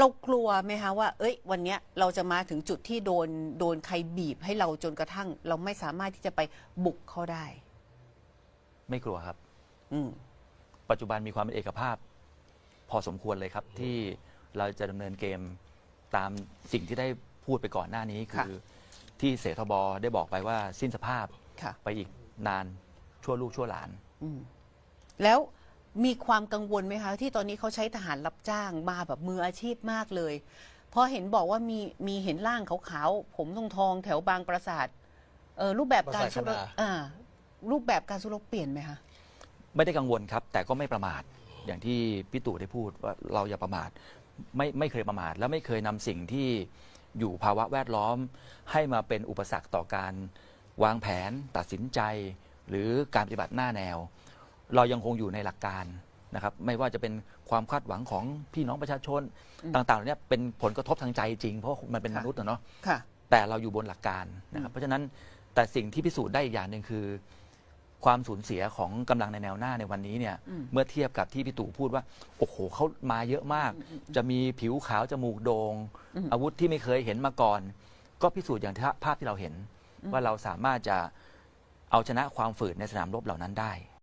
เรากลัวไหมคะว่า เอ้ย วันเนี้ยเราจะมาถึงจุดที่โดนโดนใครบีบให้เราจนกระทั่ง เราไม่สามารถที่จะไปบุกเขาได้ ไม่กลัวครับ อืม ปัจจุบันมีความเป็นเอกภาพ พอสมควรเลยครับ ที่เราจะดำเนินเกมตามสิ่งที่ได้พูดไปก่อนหน้านี้ค่ะคือ ที่เสทบได้บอกไปว่าสิ้นสภาพค่ะ ไปอีกนานชั่วลูกชั่วหลาน อืม แล้ว มีความกังวลไหมคะ ที่ตอนนี้เขาใช้ทหารรับจ้างมาแบบมืออาชีพมากเลยเพราะเห็นบอกว่ามีมีเห็นร่างขาวๆผมทองทองๆแถวบางปราสาทเออรูปแบบการสู้รบปราสาทคณาอ่ารูปแบบการสู้รบเปลี่ยนไหมคะ ไม่ได้กังวลครับ แต่ก็ไม่ประมาทอย่างที่พี่ตู่ได้พูดว่าเราอย่าประมาทไม่ไม่เคยประมาท และไม่เคยนำสิ่งที่อยู่ภาวะแวดล้อม ให้มาเป็นอุปสรรคต่อการวางแผน ตัดสินใจ หรือการปฏิบัติหน้าแนว เรายังคงอยู่ในหลักการนะครับไม่ว่าจะเป็นความคาดหวังของพี่น้องประชาชนอืมต่างๆเหล่านี้เป็นผลกระทบทางใจจริง เพราะมันเป็นค่ะมนุษย์อะเนาะค่ะแต่เราอยู่บนหลักการนะครับเพราะฉะนั้นแต่สิ่งที่พิสูจน์ได้อีกอย่างหนึ่งคือ ความสูญเสียของกำลังในแนวหน้าในวันนี้เนี่ยอืมเมื่อเทียบกับที่พี่ตู่พูดว่าโอ้โหเขามาเยอะมาก จะมีผิวขาวจมูกโดง่งอืมอาวุธที่ไม่เคยเห็นมาก่อน ก็พิสูจน์อย่างที่ภาพที่เราเห็น ว่าเราสามารถจะเอาชนะความฝืดในสนามรบเหล่านั้นได้